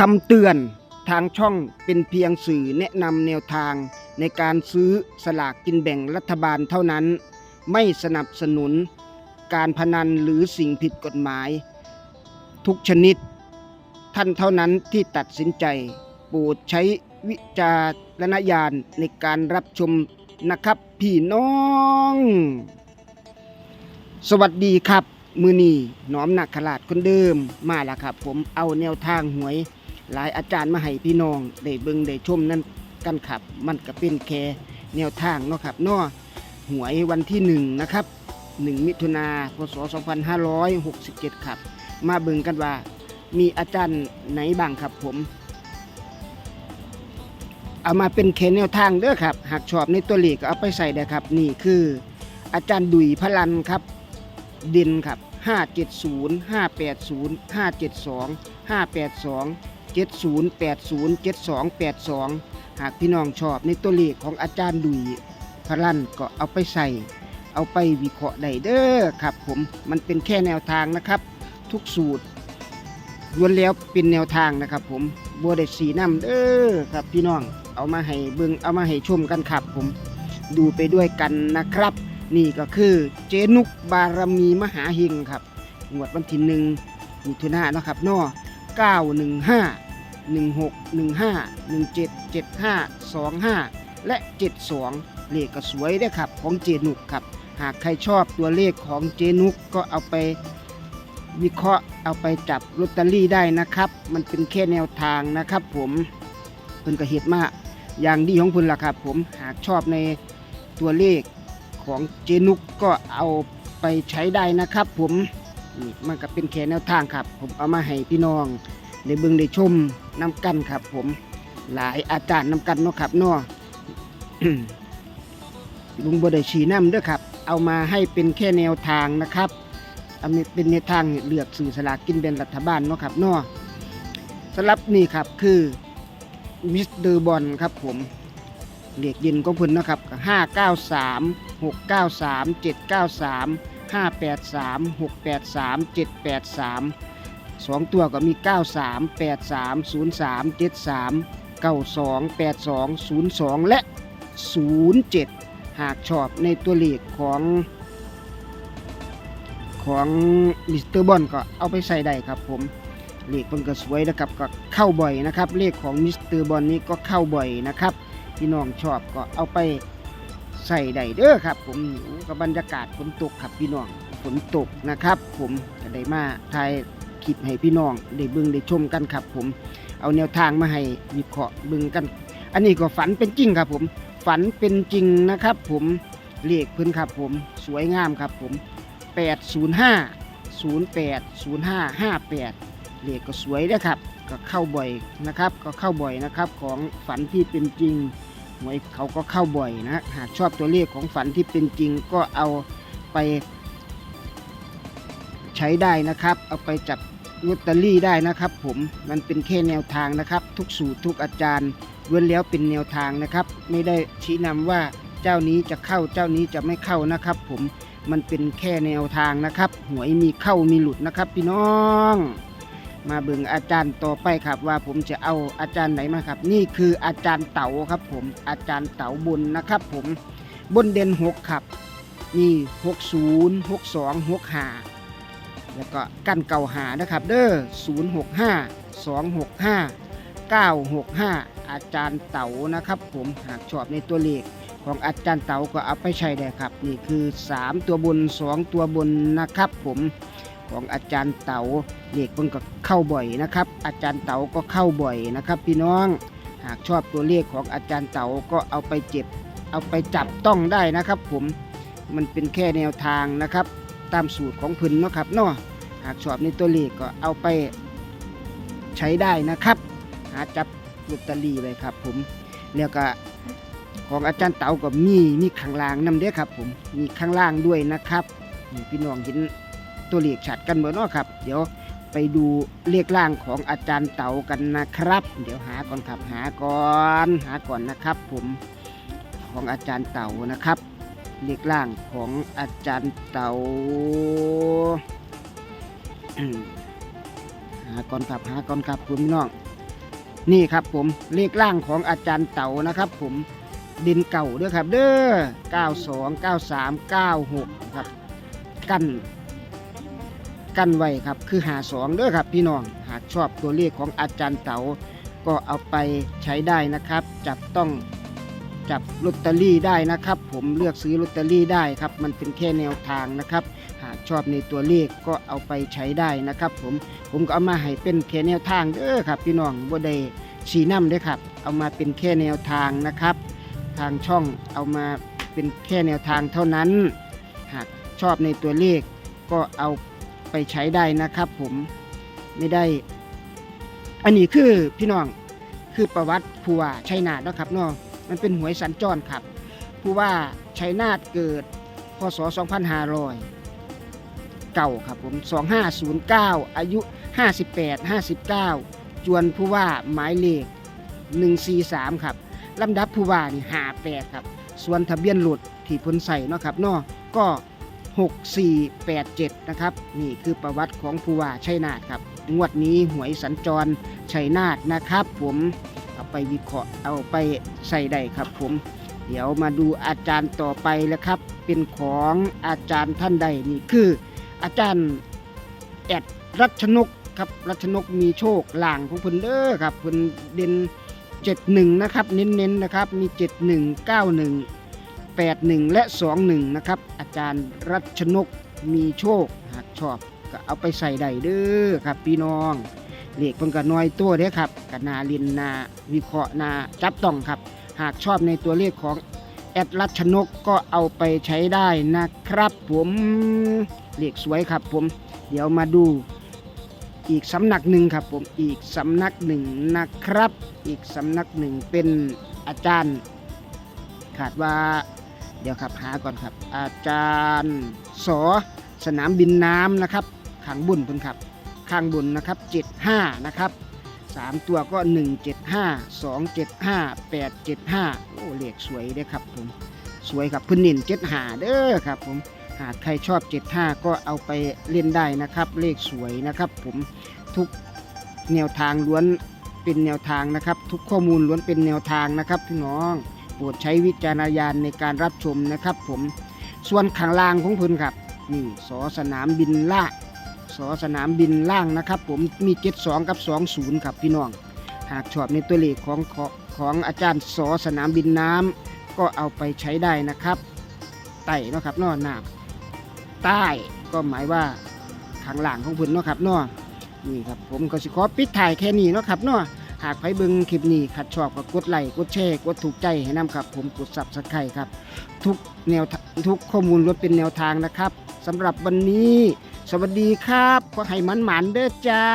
คำเตือนทางช่องเป็นเพียงสื่อแนะนำแนวทางในการซื้อสลากกินแบ่งรัฐบาลเท่านั้น ไม่สนับสนุนการพนันหรือสิ่งผิดกฎหมาย ทุกชนิด ท่านเท่านั้นที่ตัดสินใจ โปรดใช้วิจารณญาณในการรับชมนะครับพี่น้อง สวัสดีครับ มือนีน้อมหนักขลาดคนเดิมมาแล้วครับ ผมเอาแนวทางหวย หลายอาจารย์มาให้พี่น้องได้เบิ่งได้ชมนั่นกันครับ มันก็เป็นแค่แนวทางเนาะครับเนาะหวยวันที่หนึ่งนะครับหนึ่งมิถุนาพศ 2567 ครับ มาเบิ่งกันว่า มีอาจารย์ไหนบ้างครับผม เอามาเป็นแค่แนวทางเด้อครับ หากชอบในตัวเลขก็เอาไปใส่ได้ครับ นี่คืออาจารย์ดุยพลันครับด่นครับ 570 580 572 582 7080 7282 หากพี่น้องชอบในตัวเลขของอาจารย์ดุยพลันก็เอาไปใส่ เอาไปวิเคราะห์ได้เด้อครับผมมันเป็นแค่แนวทางนะครับ ทุกสูตรล้วนแล้วเป็นแนวทางนะครับ ผมบัวได้สีน้ำเด้อครับพี่น้องเอามาให้เบิ่งเอามาให้ชมกันครับผมดูไปด้วยกันนะครับ นี่ก็คือเจนุกบารมีมหาเฮงครับงวดวันที่หนึ่งมิถุนายนนะครับเนอ915 1615 1775 25 และ 72 เลขก็สวยด้ครับของเจนุกครับ หากใครชอบตัวเลขของเจนุกก็เอาไปวิเคราะห์เอาไปจับลอตเตอรี่ได้นะครับ มันเป็นแค่แนวทางนะครับ ผมเพิ่นก็เฮ็ดมาอย่างดีของเพิ่นล่ะครับ ผมหากชอบในตัวเลขของเจนุกก็เอาไปใช้ได้นะครับ ผมนี่มันก็เป็นแค่แนวทางครับ ผมเอามาให้พี่น้อง ได้เบิ่งได้ชมน้ำกันครับ ผมหลายอาจารย์น้ำกันเนาะครับเนาะลุงบดชีน้ำด้วยครับ เอามาให้เป็นแค่แนวทางนะครับเอาเป็นแนวทางเลือกสื่อสลากกินแบ่งรัฐบาลเนาะครับเนาะสำหรับนี่ครับคือมิสเตอร์บอลครับผมเลขเย็นของเพิ่นนะครับห้าเก้าสาม6 9 3 7 9 3 5 8 3 6 8 3 7 8 3 2ตัวก็มี 9 3 8 3 0 3 7 3 9 2 8 2 0 2 และ 0 7 หากชอบในตัวเลขของของมิสเตอร์บอลก็เอาไปใส่ได้ครับผม เลขมันก็สวยนะครับก็เข้าบ่อยนะครับ เลขของมิสเตอร์บอลนี้ก็เข้าบ่อยนะครับ พี่น้องชอบก็เอาไปใส่ได้เด้อครับผมกับบรรยากาศฝนตกครับพี่น้องฝนตกนะครับ ผมก็ได้มาถ่าย คลิปให้พี่น้องได้เบิ่งได้ชมกันครับผม เอาแนวทางมาให้วิเคราะห์เบิ่งกัน อันนี้ก็ฝันเป็นจริงครับผม ฝันเป็นจริงนะครับ ผมเลขเพิ่นครับผมสวยงามครับผม 805 08 05 58เลขก็สวยนะครับก็เข้าบ่อยนะครับ ก็เข้าบ่อยนะครับของฝันที่เป็นจริงหวยเขาก็เข้าบ่อยนะหากชอบตัวเลขของฝันที่เป็นจริงก็เอาไปใช้ได้นะครับ เอาไปจับ ลอตเตอรี่ได้นะครับ ผมมันเป็นแค่แนวทางนะครับ ทุกสูตรทุกอาจารย์เว้นแล้วเป็นแนวทางนะครับ ไม่ได้ชี้นำว่าเจ้านี้จะเข้าเจ้านี้จะไม่เข้านะครับ ผมมันเป็นแค่แนวทางนะครับ หวยมีเข้ามีหลุดนะครับ พี่น้อง มาเบิ่งอาจารย์ต่อไปครับ ว่าผมจะเอาอาจารย์ไหนมาครับ นี่คืออาจารย์เต๋าครับ ผมอาจารย์เต๋าบนนะครับ ผมบนเด่นหกครับนี่หกศูนย์หกสองหกห้า แล้วก็กันเก่าหานะครับเด้อศูนย์หกห้าสอาจารย์เต๋านะครับ ผมหากชอบในตัวเลขของอาจารย์เต๋าก็เอาไปใช้ได้ครับ นี่คือ 3 ตัวบน 2 ตัวบนนะครับ ผมของอาจารย์เต๋าเลขเพิ่นก็เข้าบ่อยนะครับ อาจารย์เต๋าก็เข้าบ่อยนะครับ พี่น้องหากชอบตัวเลขของอาจารย์เต๋าก็เอาไปเจ็บ เอาไปจับต้องได้นะครับ ผมมันเป็นแค่แนวทางนะครับ ตามสูตรของพิ่นเนาะครับเนาะหากชอบในตัวเลขก็เอาไปใช้ได้นะครับ หาจับลอตเตอรี่ไว้ครับ ผมแล้วก็ของอาจารย์เต๋าก็มีมีข้างล่างนำเด้อครับ ผมมีข้างล่างด้วยนะครับนี่พี่น้องเห็นตัวเลขชัดกันบอร์เนาะครับ เดี๋ยวไปดูเลขล่างของอาจารย์เต๋ากันนะครับ เดี๋ยวหาก่อนครับหาก่อนหาก่อนนะครับ ผมของอาจารย์เต๋านะครับ เลขล่างของอาจารย์เต๋าหาก่อนครับหาก่อนครับคุณพี่น้อง นี่ครับผมเลขล่างของอาจารย์เต๋านะครับ ผมดินเก่าด้อครับ เด้อ92 93 96ครับ กันกันไว้ครับคือหาสองเด้อครับพี่น้องหากชอบตัวเลขของอาจารย์เต๋าก็เอาไปใช้ได้นะครับ จับต้อง จับลอตเตอรี่ได้นะครับ ผมเลือกซื้อลอตเตอรี่ได้ครับ มันเป็นแค่แนวทางนะครับ หากชอบในตัวเลขก็เอาไปใช้ได้นะครับ ผมผมก็เอามาให้เป็นแค่แนวทางเด้อครับ พี่น้องบ่ได้ชี้นำเด้อครับ เอามาเป็นแค่แนวทางนะครับ ทางช่องเอามาเป็นแค่แนวทางเท่านั้น หากชอบในตัวเลขก็เอาไปใช้ได้นะครับ ผมไม่ได้ อันนี้คือพี่น้องคือประวัติผู้ว่าชัยนาทนะครับเนาะ มันเป็นหวยสัญจรครับ ผู้ว่าชัยนาทเกิด พศ 2500เก่าครับผม 2509 อายุ 58 59 จวนผู้ว่าหมายเลข 143 ครับลำดับผู้ว่านี่58ครับ ส่วนทะเบียนรถที่พ้นใส่เนาะครับเนาะก็ 6487 นะครับ นี่คือประวัติของผู้ว่าชัยนาทครับ งวดนี้หวยสัญจรชัยนาทนะครับผม ไปวิเคราะห์เอาไปใส่ได้ครับผม เดี๋ยวมาดูอาจารย์ต่อไปแล้วครับ เป็นของอาจารย์ท่านใดนี่คือ อาจารย์แอดรัชนกครับรัชนกมีโชคหลางของเพิ่นเด้อครับเพิ่นเด่น71 นะครับ เน้นๆนะครับมี 71 91 81 และ 21 นะครับ อาจารย์รัชนกมีโชคหากชอบก็เอาไปใส่ได้เด้อครับพี่น้อง เลขเพิ่นก็น้อยตัวเด้ครับก็นาเรียนนาวิเคราะห์นาจับต้องครับ หากชอบในตัวเลขของแอดรัชนกก็เอาไปใช้ได้นะครับ ผมเลขสวยครับ ผม เดี๋ยวมาดูอีกสำนักหนึ่งครับ ผมอีกสำนักหนึ่งนะครับ อีกสำนักหนึ่งเป็นอาจารย์ ขาดว่าเดี๋ยวครับหาก่อนครับ อาจารย์สอสนามบินน้ำนะครับขังบุญเพิ่นครับ ข้างบุญนะครับ 75 นะครับสามตัวก็ 175 275 875 โอ้เลขสวยเด้ครับผม สวยครับพื้นนิน75 เด้อครับผม หากใครชอบ 75 ก็เอาไปเล่นได้นะครับ เลขสวยนะครับผมทุกแนวทางล้วนเป็นแนวทางนะครับ ทุกข้อมูลล้วนเป็นแนวทางนะครับพี่น้องโปรดใช้วิจารณญาณในการรับชมนะครับผมส่วนข้างล่างของเพิ่นครับนี่สอสนามบินล่า สอสนามบินล่างนะครับ ผมมี72กับ20ครับพี่น้อง หากชอบในตัวเลขของของของอาจารย์สอสนามบินน้ำก็เอาไปใช้ได้นะครับไต่นะครับนอหน้ำใต้ก็หมายว่าข้างล่างของเพิ่นเนาะครับเนาะนี่ครับผมก็สิขอปิดถ่ายแค่นี้เนาะครับเนาะหากใครเบิ่งคลิปนี้ขัดชอบก็กดไลค์กดแชร์กดถูกใจให้นำครับ ผมกดซับสไครต์ครับ ทุกแนวทุกข้อมูลล้วนเป็นแนวทางนะครับสำหรับวันนี้ สวัสดีครับ ขอให้มันหมันเด้อจ้า